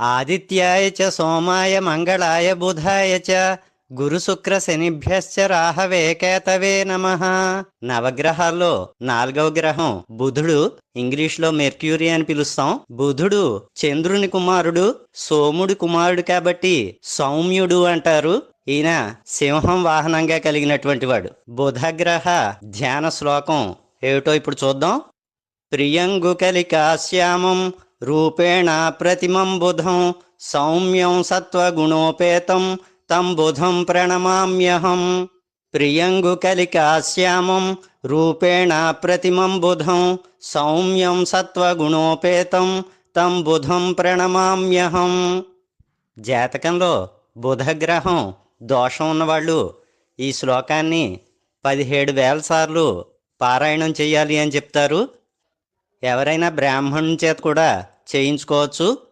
ఆదిత్యాయ చ సోమాయ మంగళాయ బుధాయ చ గురు శుక్ర శనిభ్యశ్చ రాహవే కేతవే నమ నవగ్రహాల్లో నాలుగవ గ్రహం బుధుడు ఇంగ్లీష్లో మెర్క్యూరీ అని పిలుస్తాం. బుధుడు చంద్రుని కుమారుడు సోముడి కుమారుడు కాబట్టి సౌమ్యుడు అంటారు. ఈయన సింహం వాహనంగా కలిగినటువంటి వాడు. బుధగ్రహ ధ్యాన శ్లోకం ఏమిటో ఇప్పుడు చూద్దాం. ప్రియంగుకలికాశ్యామం రూపేణ ప్రతిమం బుధం సౌమ్యం సత్వగుణోపేతం తం బుధం ప్రణమామ్యహం. ప్రియంగుకలికాశ్యామం రూపేణ ప్రతిమం బుధం సౌమ్యం సత్వగుణోపేతం తం బుధం ప్రణమామ్యహం. జాతకంలో బుధగ్రహం దోషం ఉన్నవాళ్ళు ఈ శ్లోకాన్ని పదిహేడు వేల సార్లు పారాయణం చేయాలి అని చెప్తారు. ఎవరైనా బ్రాహ్మణుని చేత కూడా చేయించుకోవచ్చు.